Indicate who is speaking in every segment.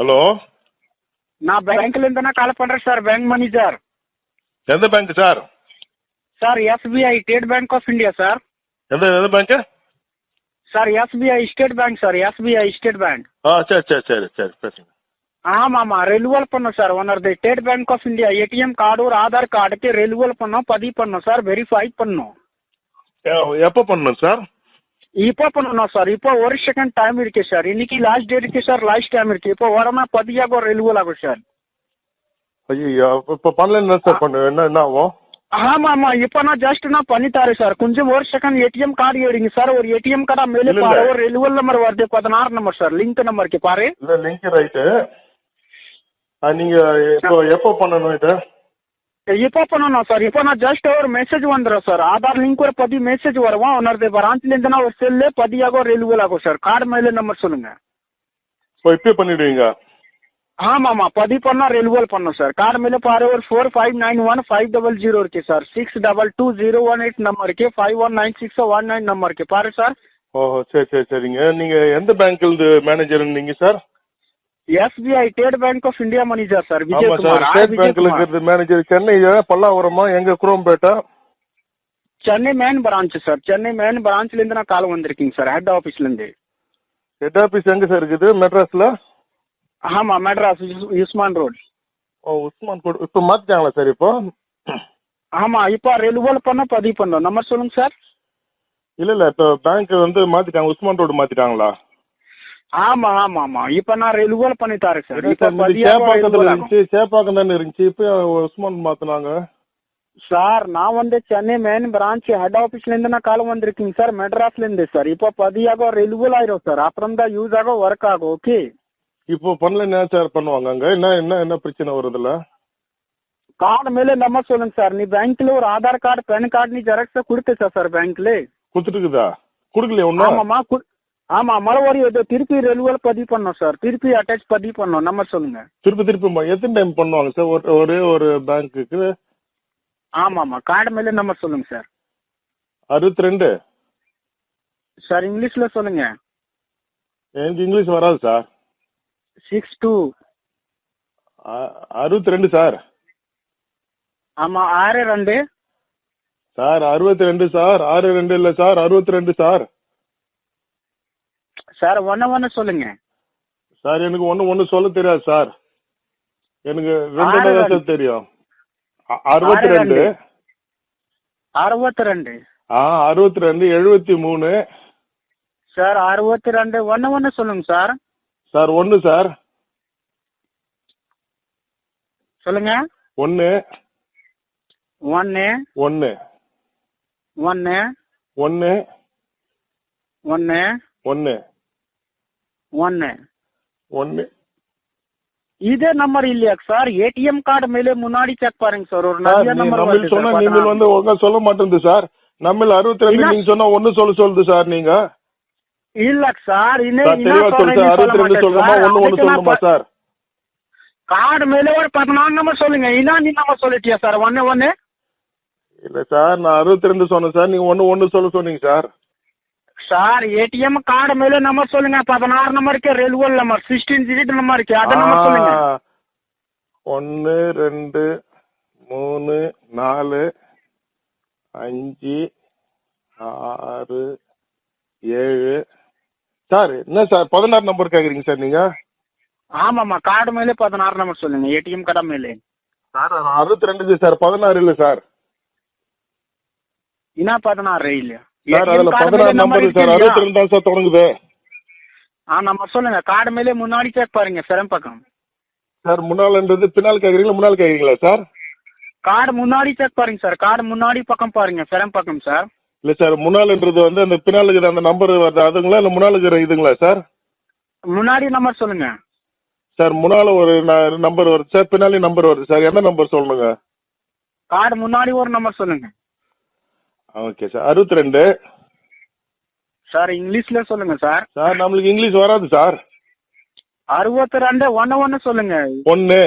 Speaker 1: Hello
Speaker 2: நான் பேங்க்ல இருந்து நான் கால் பண்றேன் சார் பேங்க் மேனேஜர்
Speaker 1: எந்த bank sir
Speaker 2: sir SBI State Bank of India sir
Speaker 1: எந்த எந்த bank
Speaker 2: sir SBI State Bank sir SBI State Bank
Speaker 1: ஆ சரி சரி சரி சரி பேசுங்க
Speaker 2: ஆமா ஆமா ரெனுவல் பண்ணோம் sir ஒன்னது State Bank of India ATM card ஒரு ஆதார் கார்டுக்கு ரெனுவல் பண்ணோம் பதிவு பண்ணோம் சார் வெரிஃபை பண்ணோம்
Speaker 1: எ- எப்போ பண்ணணும் சார்
Speaker 2: இப்போ பண்ணணும் சார் இப்போ ஒரு செகண்ட் டைம் இருக்கு சார் இன்னைக்கு லாஸ்ட் டேட் இருக்கு சார் லாஸ்ட் டைம் இருக்கு இப்போ உடனே பதியாக ரெனுவல் ஆகும் சார்
Speaker 1: ஐயோ இப்போ பண்ணல சார் பண்ணு. என்ன என்ன ஆகும்?
Speaker 2: ஆமா ஆமா. இப்ப நான் ஜஸ்ட் நான் பண்ணித்தாரு சார் கொஞ்சம் ஒரு செகண்ட் ஏடிஎம் கார்டு எடுங்க சார் ஒரு ஏடிஎம் கார்டா மேலே பாரு. ஒரு ரெனுவல் நம்பர் வருது. பதினாறு நம்பர் சார் லிங்க் நம்பருக்கு பாரு.
Speaker 1: இல்ல லிங்க் ரைட்டு நீங்க இப்போ எப்போ பண்ணணும் இது?
Speaker 2: இப்போ பண்ணணும் சார் இப்போ நான் ஜஸ்ட் ஒரு மெசேஜ் வந்துடும் சார் ஆதார் லிங்க் ஒரு பதி மெசேஜ் வரும் உன்னது பிரான்ச்ல இருந்து நான் ஒரு செல்லு பதியாக ரெனுவல் ஆகும் சார் கார்டு மேல நம்பர் சொல்லுங்க
Speaker 1: இப்போ இப்பயே பண்ணிடுவீங்க
Speaker 2: ஆமா ஆமா பதிவு பண்ணா ரெனுவல் பண்ணும் சார் கார்டு மேல பாரு ஒரு four five nine one five double zero இருக்கு sir six double two zero one eight number இருக்கு five one nine six one nine number இருக்கு பாரு சார்
Speaker 1: ஓ சரி சரி சரிங்க நீங்க எந்த பேங்க்ல இருந்து மேனேஜர் நீங்க sir
Speaker 2: SBI State Bank of India manager sir R
Speaker 1: State பேங்க்ல இருக்கிறது மேனேஜர் சென்னை பல்லாவரமா எங்க குரோம்பேட்டா?
Speaker 2: Chennai main branch sir Chennai main பிரான்ச்ல இருந்து நான் கால் வந்திருக்கீங்க சார் ஹெட் ஆபீஸ்ல இருந்து
Speaker 1: ஹெட் ஆபீஸ் எங்க சார் இருக்குது? மெட்ராஸ்ல?
Speaker 2: ஆமா மெட்ராஸ் யுஸ்மான் ரோட்.
Speaker 1: ஓ உஸ்மான் கோட் இப்போ மாத்திட்டாங்களா சார் இப்போ?
Speaker 2: ஆமா இப்போ ரெனுவல் பண்ண பதிவு பண்ணோம். நம்பர் சொல்லுங்க சார்
Speaker 1: இல்ல இல்ல இப்போ பேங்க் வந்து மாத்திட்டாங்க. உஸ்மான் ரோடு மாத்திட்டாங்களா?
Speaker 2: ஆமா ஆமா ஆமா. இப்ப நான் ரெனுவல் பண்ணி தரேன் சார். இப்ப
Speaker 1: சேப்பாக்கத்துல. இருந்துச்சு. சேப்பாக்கம் தானே இருந்துச்சு. இப்போ உஸ்மான் மாத்தினாங்க?
Speaker 2: சார் நான் வந்து சென்னை மெயின் பிரான்ச் ஹெட் ஆபீஸ்ல இருந்து நான் கால் வந்திருக்கீங்க சார் மெட்ராஸ்ல இருந்து சார். இப்போ பதியாக ரெனுவல் ஆயிரும் சார். அப்புறம் தான் யூஸ் ஆகும் ஒர்க் ஆகும் ஓகே
Speaker 1: இப்போ பண்ணல என்ன சார் பண்ணுவாங்க அங்க? என்ன என்ன என்ன பிரச்சனை வருதுல்ல
Speaker 2: கார்டு மேல நம்பர் சொல்லுங்க சார். நீ பேங்க்ல ஒரு ஆதார் கார்டு பேன் கார்டு நீ ஜெராக்ஸ் கொடுத்த சார் பேங்க்ல
Speaker 1: குடுத்துட்டுக்குதா குடுக்கலையா ஒன்னும்
Speaker 2: ஆமாமா ஆமா இது திருப்பி ரெனுவல் பதிவு பண்ணோம் சார் திருப்பி அட்டாச் பதிவு பண்ணோம். நம்பர் சொல்லுங்க.
Speaker 1: திருப்பி திருப்பி எத்தனை டைம் பண்ணுவாங்க சார் ஒரு- ஒரே ஒரு பேங்க்குக்கு
Speaker 2: ஆமாமா கார்டு மேல நம்பர் சொல்லுங்க சார்
Speaker 1: அறுபத்தி ரெண்டு
Speaker 2: சார் இங்கிலீஷ்ல சொல்லுங்க.
Speaker 1: எனக்கு இங்கிலீஷ் வராது சார்
Speaker 2: சிக்ஸ் டூ
Speaker 1: அறுபத்தி ரெண்டு சார்
Speaker 2: ஆமா ஆறு ரெண்டு.
Speaker 1: சார் அறுபத்தி ரெண்டு சார் ஆறு ரெண்டு இல்ல சார் அறுபத்தி ரெண்டு சார்
Speaker 2: சார் ஒன்னு ஒன்னு சொல்லுங்க.
Speaker 1: சார் எனக்கு ஒண்ணு ஒண்ணு சொல்ல தெரியாது சார். எனக்கு ரெண்டு தான் தெரியும். அறுபத்தி ரெண்டு.
Speaker 2: அறுபத்தி ரெண்டு.
Speaker 1: ஆ அறுபத்தி ரெண்டு எழுபத்தி மூணு.
Speaker 2: சார் அறுபத்தி ரெண்டு. ஒன்னு ஒன்னு சொல்லுங்க சார்.
Speaker 1: சார் ஒண்ணு சார்.
Speaker 2: சொல்லுங்க.
Speaker 1: ஒண்ணு.
Speaker 2: ஒன்னு
Speaker 1: ஒண்ணு.
Speaker 2: ஒன்னு
Speaker 1: ஒண்ணு.
Speaker 2: ஒன்னு
Speaker 1: ஒண்ணு
Speaker 2: ஒன்னு. இதே நம்பர் இல்லையா சார்? ஏடிஎம் கார்டு மேலே முன்னாடி செக் பாருங்க சார். ஒரு
Speaker 1: சார்
Speaker 2: நிறைய
Speaker 1: நீ
Speaker 2: நம்பர்
Speaker 1: நம்ம
Speaker 2: வருது
Speaker 1: சொன்னா
Speaker 2: சார் பதினாறு.
Speaker 1: வந்து ஒழுங்கா சொல்ல மாட்டேங்குது சார். நம்ம அறுபத்தி ரெண்டு
Speaker 2: இல்ல.
Speaker 1: நீங்க சொன்னா ஒண்ணு சொல்ல சொல்லுது சார் நீங்க.
Speaker 2: இல்ல சார் இன்னும்
Speaker 1: சார்
Speaker 2: என்ன
Speaker 1: தெளிவா சொல்லு
Speaker 2: சொல்றேன்னு
Speaker 1: சார்.
Speaker 2: சொல்ல
Speaker 1: அறுபத்தி ரெண்டு
Speaker 2: மாட்டேன்
Speaker 1: சொல்லுமா
Speaker 2: சார்.
Speaker 1: ஒண்ணு ஒண்ணு
Speaker 2: அதுக்கு நான்
Speaker 1: சொல்லணுமா
Speaker 2: ப-
Speaker 1: சார்?
Speaker 2: கார்டு மேலே ஒரு பதினாறு நம்பர் சொல்லுங்க. என்ன நீ நம்பர் சொல்லிட்டியா சார்? ஒன்னு ஒன்னு.
Speaker 1: இல்ல சார் நான் அறுபத்தி ரெண்டு சொன்னேன் சார். நீங்க ஒண்ணு ஒண்ணு சொல்ல சொன்னீங்க சார்.
Speaker 2: சார் ஏடிஎம் கார்டு மேலே நம்பர் சொல்லுங்க. பதினாறு நம்பருக்கு renewal number sixteen digit number இருக்கு அத நம்பர் சொல்லுங்க.
Speaker 1: ஒண்ணு ரெண்டு மூணு நாலு அஞ்சு ஆறு ஏழு. சார் என்ன சார் பதினாறு நம்பர் கேக்குறீங்க சார் நீங்க?
Speaker 2: ஆமாமா கார்டு மேலே பதினாறு நம்பர் சொல்லுங்க ஏடிஎம் கார்டு மேலே.
Speaker 1: சார் அறுபத்தி ரெண்டு சார் பதினாறு இல்ல சார்.
Speaker 2: என்ன பதினாறு இல்லையா?
Speaker 1: சார் அதுல பதினாறு நம்பர் சார்? அறுபத்தி ரெண்டு தான் சார் தொடங்குது.
Speaker 2: ஆ நம்பர் சொல்லுங்க கார்டு மேலே முன்னாடி செக் பாருங்க சிரம் பக்கம்
Speaker 1: சார் முன்னால்ன்றது பின்னால் கேக்குறீங்களா முன்னால் கேக்குறீங்களா சார்?
Speaker 2: கார்டு முன்னாடி செக் பாருங்க சார் கார்டு முன்னாடி பக்கம் பாருங்க சிரம் பக்கம் சார்.
Speaker 1: இல்ல சார் முன்னால்ன்றது வந்து அந்த பின்னால் இருக்கிற அந்த நம்பர் வருது அதுங்களா இல்ல முன்னால் இருக்கிற இதுங்களா சார்?
Speaker 2: முன்னாடி நம்பர் சொல்லுங்க.
Speaker 1: சார் முன்னால ஒரு நம்பர் வருது சார் பின்னாலே நம்பர் வருது சார் என்ன நம்பர் சொல்லணுங்க?
Speaker 2: கார்டு முன்னாடி ஒரு நம்பர் சொல்லுங்க.
Speaker 1: ஓகே சார் அறுபத்தி ரெண்டு
Speaker 2: சார் இங்கிலீஷ்ல சொல்லுங்க சார்
Speaker 1: சார் நம்மளுக்கு இங்கிலீஷ் வராது சார்
Speaker 2: அறுபத்தி ரெண்டு ஒன்னு ஒன்னு சொல்லுங்க.
Speaker 1: ஒண்ணு.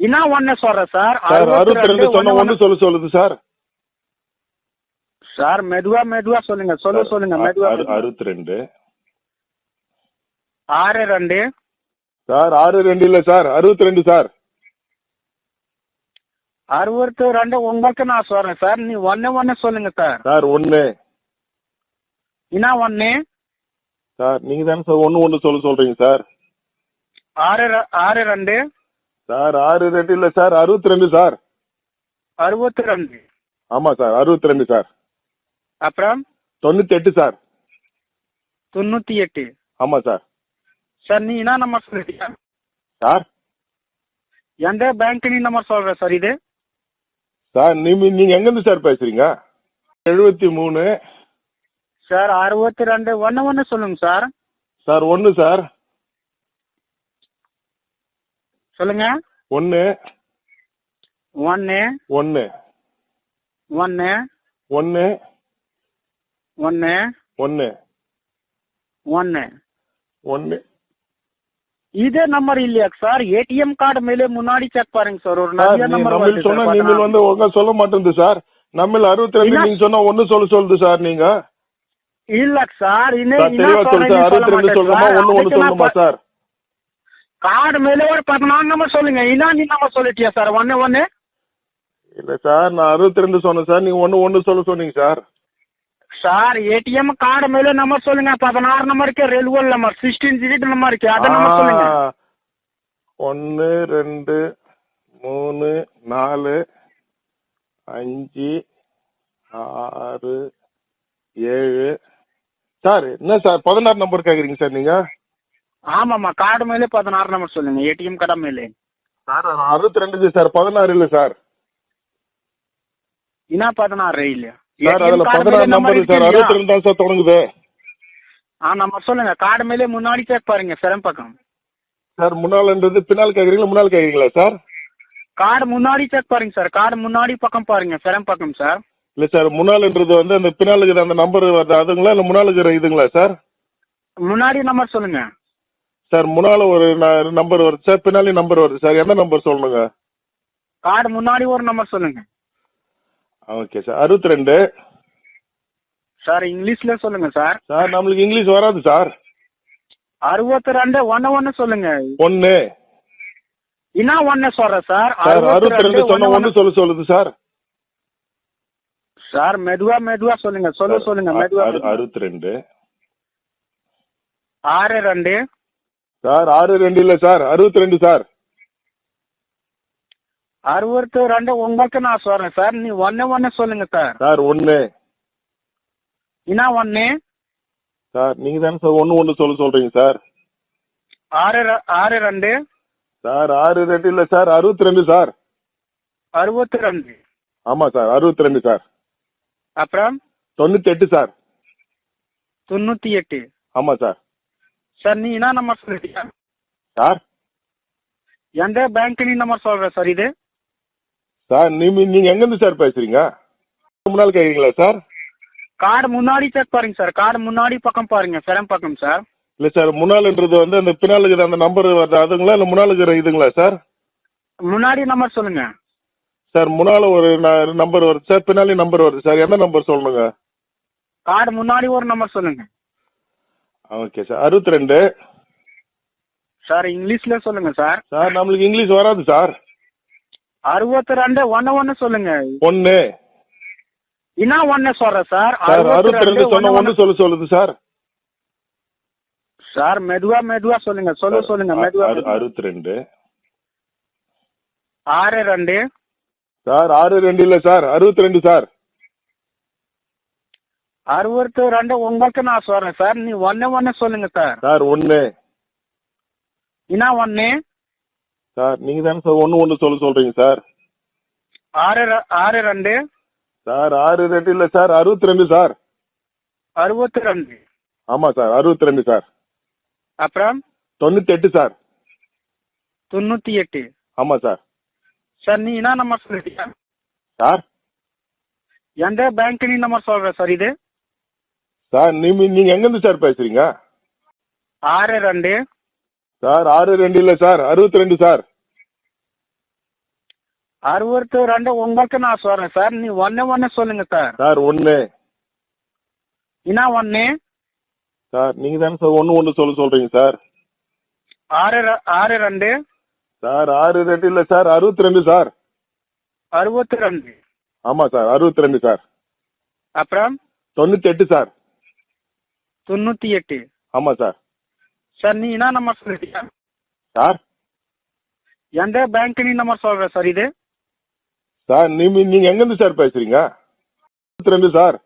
Speaker 2: என்ன ஒன்னு சொல்றேன் சார்
Speaker 1: அறுபத்தி ரெண்டு சொன்ன
Speaker 2: ஒண்ணு
Speaker 1: சொல்ல சொல்லுது சார்
Speaker 2: சார் மெதுவா மெதுவா சொல்லுங்க சொல்ல சொல்லுங்க மெதுவா.
Speaker 1: அறுபத்தி ரெண்டு
Speaker 2: ஆறு ரெண்டு.
Speaker 1: சார் ஆறு ரெண்டு இல்ல சார் அறுபத்தி ரெண்டு சார்
Speaker 2: அறுபத்தி ரெண்டு உங்களுக்கு நான் சொல்றேன். சார் நீ ஒன்னு ஒன்னு சொல்லுங்க சார்.
Speaker 1: சார் ஒண்ணு.
Speaker 2: என்ன ஒன்னு
Speaker 1: சார் நீங்க தானே சார் ஒண்ணு ஒண்ணு சொல்ல சொல்றீங்க சார்.
Speaker 2: ஆறு ஆறு ரெண்டு.
Speaker 1: சார் ஆறு ரெண்டு இல்ல சார் அறுபத்தி ரெண்டு சார்.
Speaker 2: அறுபத்தி ரெண்டு.
Speaker 1: ஆமா சார் அறுபத்தி ரெண்டு சார்.
Speaker 2: அப்புறம்?
Speaker 1: தொண்ணூத்தி எட்டு சார்.
Speaker 2: தொண்ணூத்தி எட்டு
Speaker 1: ஆமா சார்.
Speaker 2: சார் நீ என்ன நம்பர் சொல்லிட்டியா
Speaker 1: சார்?
Speaker 2: எந்த பேங்க் நீ நம்பர் சொல்ற சார் இது?
Speaker 1: சார் நீங்க நீங்க எங்க இருந்து சார் பேசுறீங்க? எழுபத்தி மூணு.
Speaker 2: சார் அறுபத்தி ரெண்டு. ஒன்னு ஒன்னு சொல்லுங்க சார்.
Speaker 1: சார் ஒண்ணு சார்.
Speaker 2: சொல்லுங்க.
Speaker 1: ஒண்ணு.
Speaker 2: ஒன்னு
Speaker 1: ஒண்ணு.
Speaker 2: ஒன்னு
Speaker 1: ஒண்ணு.
Speaker 2: ஒன்னு
Speaker 1: ஒண்ணு.
Speaker 2: ஒன்னு
Speaker 1: ஒண்ணு
Speaker 2: இதே நம்பர் இல்லையா சார்? ஏடிஎம் கார்டு மேலே முன்னாடி செக் பாருங்க சார். ஒரு நம்பர்
Speaker 1: நம்ம சொன்னா நீங்கள் வந்து ஒழுங்கா சொல்ல மாட்டேங்குது சார். நம்ம அறுபத்தி ரெண்டு
Speaker 2: இல்ல.
Speaker 1: நீங்க சொன்னா ஒண்ணு சொல்ல சொல்லுது சார் நீங்க.
Speaker 2: இல்ல சார்
Speaker 1: சார் தெளிவா சொல்லு சார். அறுபத்தி ரெண்டு சொல்லணுமா ஒண்ணு ஒண்ணு சொல்லணுமா சார்?
Speaker 2: கார்டு மேலே ஒரு பதினாறு நம்பர் சொல்லுங்க. இதான் நீ நம்பர் சொல்லிட்டியா சார்? ஒன்னு ஒன்னு
Speaker 1: இல்ல சார் நான் அறுபத்தி ரெண்டு சொன்னேன் சார். நீங்க ஒண்ணு ஒண்ணு சொல்ல சொன்னீங்க சார்.
Speaker 2: சார் ஏடிஎம் கார்டு மேலே நம்பர் சொல்லுங்க. பதினாறு நம்பருக்கு ரெல்வல் நம்பர் சிக்ஸ்டீன் டிஜிட் நம்பர் இருக்கு அத நம்பர் சொல்லுங்க.
Speaker 1: ஒண்ணு ரெண்டு மூணு நாலு அஞ்சு ஆறு ஏழு. சார் என்ன சார் பதினாறு நம்பர் கேக்குறீங்க சார் நீங்க?
Speaker 2: ஆமாமா கார்டு மேலே பதினாறு நம்பர் சொல்லுங்க ஏடிஎம் கார்டு மேலே.
Speaker 1: சார் அறுபத்தி ரெண்டு சார் பதினாறு இல்ல சார்.
Speaker 2: என்ன பதினாறு இல்ல
Speaker 1: சார் அதுல பதினாறு நம்பர் சார் அறுபத்தி ரெண்டு தான் சார் தொடங்குது.
Speaker 2: ஆ நம்பர் சொல்லுங்க. கார்டு மேலே முன்னாடி செக் பாருங்க சிரம் பக்கம்
Speaker 1: சார் முன்னால்ன்றது பின்னால் கேக்குறீங்களா முன்னால் கேக்குறீங்களா சார்
Speaker 2: கார்டு முன்னாடி செக் பாருங்க சார் கார்டு முன்னாடி பக்கம் பாருங்க சிரம் பக்கம் சார்
Speaker 1: இல்ல சார் முன்னால்ன்றது வந்து அந்த பின்னால் இருக்கிற அந்த நம்பர் வருது அதுங்களா இல்ல முன்னால் இருக்கிற இதுங்களா சார்
Speaker 2: முன்னாடி நம்பர் சொல்லுங்க.
Speaker 1: சார் முன்னால ஒரு நம்பர் வருது சார் பின்னாடி நம்பர் வருது சார் எந்த நம்பர் சொல்லணுங்க?
Speaker 2: கார்டு முன்னாடி ஒரு நம்பர் சொல்லுங்க.
Speaker 1: ஓகே சார் அறுபத்தி ரெண்டு
Speaker 2: சார் இங்கிலீஷ்ல சொல்லுங்க சார்.
Speaker 1: சார் நம்மளுக்கு இங்கிலீஷ் வராது சார்.
Speaker 2: அறுபத்தி ரெண்டு ஒன்னு ஒன்னு சொல்லுங்க.
Speaker 1: ஒண்ணு
Speaker 2: என்ன ஒன்னு சொல்ற சார்?
Speaker 1: அறுபத்தி ரெண்டு சொன்ன
Speaker 2: ஒண்ணு
Speaker 1: சொல்ல சொல்லுது சார்.
Speaker 2: சார் மெதுவா மெதுவா சொல்லுங்க சொல்ல சொல்லுங்க மெதுவா.
Speaker 1: அறுபத்தி ரெண்டு
Speaker 2: ஆறு ரெண்டு.
Speaker 1: சார் ஆறு ரெண்டு இல்ல சார். அறுபத்தி ரெண்டு சார்.
Speaker 2: அறுபத்தி ரெண்டு உங்களுக்கு நான் சொல்றேன். சார் நீ ஒன்னு ஒன்னு சொல்லுங்க சார்.
Speaker 1: சார் ஒண்ணு.
Speaker 2: என்ன ஒன்னு
Speaker 1: சார் நீங்க தானே சார் ஒண்ணு ஒண்ணு சொல்ல சொல்றீங்க சார்.
Speaker 2: ஆறு ஆறு ரெண்டு.
Speaker 1: சார் ஆறு ரெண்டு இல்ல சார் அறுபத்தி ரெண்டு சார்.
Speaker 2: அறுபத்தி ரெண்டு.
Speaker 1: ஆமா சார் அறுபத்தி ரெண்டு சார்.
Speaker 2: அப்புறம்?
Speaker 1: தொண்ணூத்தி எட்டு சார்.
Speaker 2: தொண்ணூத்தி எட்டு
Speaker 1: ஆமா சார்.
Speaker 2: சார் நீ என்ன நம்பர் சொல்லிட்டியா
Speaker 1: சார்?
Speaker 2: எந்த பேங்க் நீ நம்பர் சொல்ற சார் இது?
Speaker 1: சார் நீங்க நீங்க எங்க இருந்து சார் பேசுறீங்க? முன்னால் கேக்குறீங்களா சார்?
Speaker 2: கார்டு முன்னாடி செக் பாருங்க சார். கார்டு முன்னாடி பக்கம் பாருங்க. சிரம் பக்கம் சார்.
Speaker 1: இல்ல சார் முன்னால்ன்றது வந்து அந்த பின்னால் இருக்கிற அந்த நம்பர் வருது. அதுங்களா இல்ல முன்னால் இருக்கிற இதுங்களா சார்?
Speaker 2: முன்னாடி நம்பர் சொல்லுங்க.
Speaker 1: சார் முன்னால ஒரு நம்பர் வருது. சார் பின்னாடி நம்பர் வருது. சார் எந்த நம்பர் சொல்லணுங்க?
Speaker 2: கார்டு முன்னாடி ஒரு நம்பர் சொல்லுங்க.
Speaker 1: Okay sir. அறுபத்தி ரெண்டு.
Speaker 2: சார் இங்கிலீஷ்ல சொல்லுங்க சார்.
Speaker 1: சார் நம்மளுக்கு இங்கிலீஷ் வராது சார்.
Speaker 2: அறுபத்தி ரெண்டு ஒன்னு ஒன்னு சொல்லுங்க.
Speaker 1: ஒண்ணு.
Speaker 2: என்ன ஒன்னு சொல்ற சார்?
Speaker 1: அறுபத்தி ரெண்டு சொன்ன ஒண்ணு சொல்ல சொல்லுது சார்.
Speaker 2: சார் மெதுவா மெதுவா சொல்லுங்க சொல்ல சொல்லுங்க மெதுவா
Speaker 1: அறு-
Speaker 2: மெதுவா.
Speaker 1: அறுபத்தி ரெண்டு
Speaker 2: ஆறு ரெண்டு.
Speaker 1: சார் ஆறு ரெண்டு இல்ல சார். அறுபத்தி ரெண்டு சார்.
Speaker 2: அறுபத்தி ரெண்டு உங்களுக்கு நான் சொல்றேன் சார். நீ ஒன்னு ஒன்னு சொல்லுங்க சார்.
Speaker 1: சார் ஒண்ணு.
Speaker 2: என்ன ஒன்னு
Speaker 1: சார் நீங்க தானே சார் ஒண்ணு ஒண்ணு சொல்ல சொல்றீங்க சார்.
Speaker 2: ஆறு ஆறு ரெண்டு.
Speaker 1: சார் ஆறு ரெண்டு இல்ல சார் அறுபத்தி ரெண்டு சார்.
Speaker 2: அறுபத்தி ரெண்டு.
Speaker 1: ஆமா சார் அறுபத்தி ரெண்டு சார்.
Speaker 2: அப்புறம்?
Speaker 1: தொண்ணூத்தி எட்டு சார்.
Speaker 2: தொண்ணூத்தி எட்டு.
Speaker 1: ஆமா சார்.
Speaker 2: சார் நீ என்ன நம்பர் சொல்லிட்டியா?
Speaker 1: சார்?
Speaker 2: எந்த பேங்க் நீ நம்பர் சொல்ற சார் இது?
Speaker 1: சார் நீங்க நீங்க எங்க இருந்து சார் பேசுறீங்க?
Speaker 2: ஆறு ரெண்டு.
Speaker 1: சார் ஆறு ரெண்டு இல்ல சார். அறுபத்தி ரெண்டு சார்.
Speaker 2: அறுபத்தி ரெண்டு உங்களுக்கு நான் சொல்றேன் சார். நீ ஒன்னு ஒன்னு சொல்லுங்க சார்.
Speaker 1: சார் ஒண்ணு.
Speaker 2: என்ன ஒன்னு
Speaker 1: சார் நீங்க தானே சார் ஒண்ணு ஒண்ணு சொல்ல சொல்றீங்க சார்.
Speaker 2: ஆறு ஆறு ரெண்டு.
Speaker 1: சார் ஆறு ரெண்டு இல்ல சார். அறுபத்தி ரெண்டு சார்.
Speaker 2: அறுபத்தி ரெண்டு.
Speaker 1: ஆமா சார் அறுபத்தி ரெண்டு சார்.
Speaker 2: அப்புறம்?
Speaker 1: தொண்ணூத்தி எட்டு சார்.
Speaker 2: தொண்ணூத்தி எட்டு.
Speaker 1: ஆமா சார்.
Speaker 2: சார் நீ என்ன நம்பர் சொல்லிட்டியா?
Speaker 1: சார்
Speaker 2: எந்த பேங்க் நீ நம்பர் சொல்ற சார் இது?
Speaker 1: சார் நீங்க நீங்க எங்க இருந்து சார் பேசுறீங்க? அறுபத்தி ரெண்டு சார்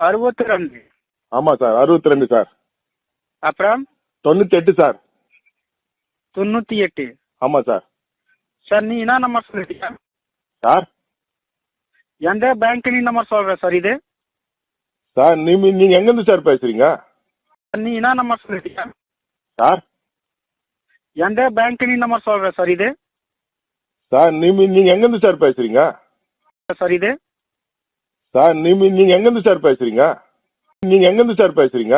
Speaker 2: அறுபத்தி ரெண்டு
Speaker 1: ஆமா சார் அறுபத்தி ரெண்டு சார்
Speaker 2: அப்புறம்?
Speaker 1: தொண்ணூத்தி எட்டு சார்
Speaker 2: தொண்ணூத்தி எட்டு
Speaker 1: ஆமா சார்
Speaker 2: சார் நீ என்ன நம்பர் சொல்லிட்டியா?
Speaker 1: சார்
Speaker 2: எந்த பேங்க் நீ நம்பர் சொல்ற சார் இது?
Speaker 1: சார் நீங்க நீங்க எங்க இருந்து சார் பேசுறீங்க
Speaker 2: நீ என்ன நம்பர் சொல்லிட்டியா?
Speaker 1: சார்?
Speaker 2: எந்த பேங்க் நீ நம்பர் சொல்ற சார் இது.
Speaker 1: சார் நீங்க நீங்க எங்க இருந்து சார் பேசுறீங்க?
Speaker 2: சார் இது.
Speaker 1: சார் நீங்க நீங்க எங்க இருந்து சார் பேசுறீங்க? நீங்க எங்க இருந்து சார் பேசுறீங்க?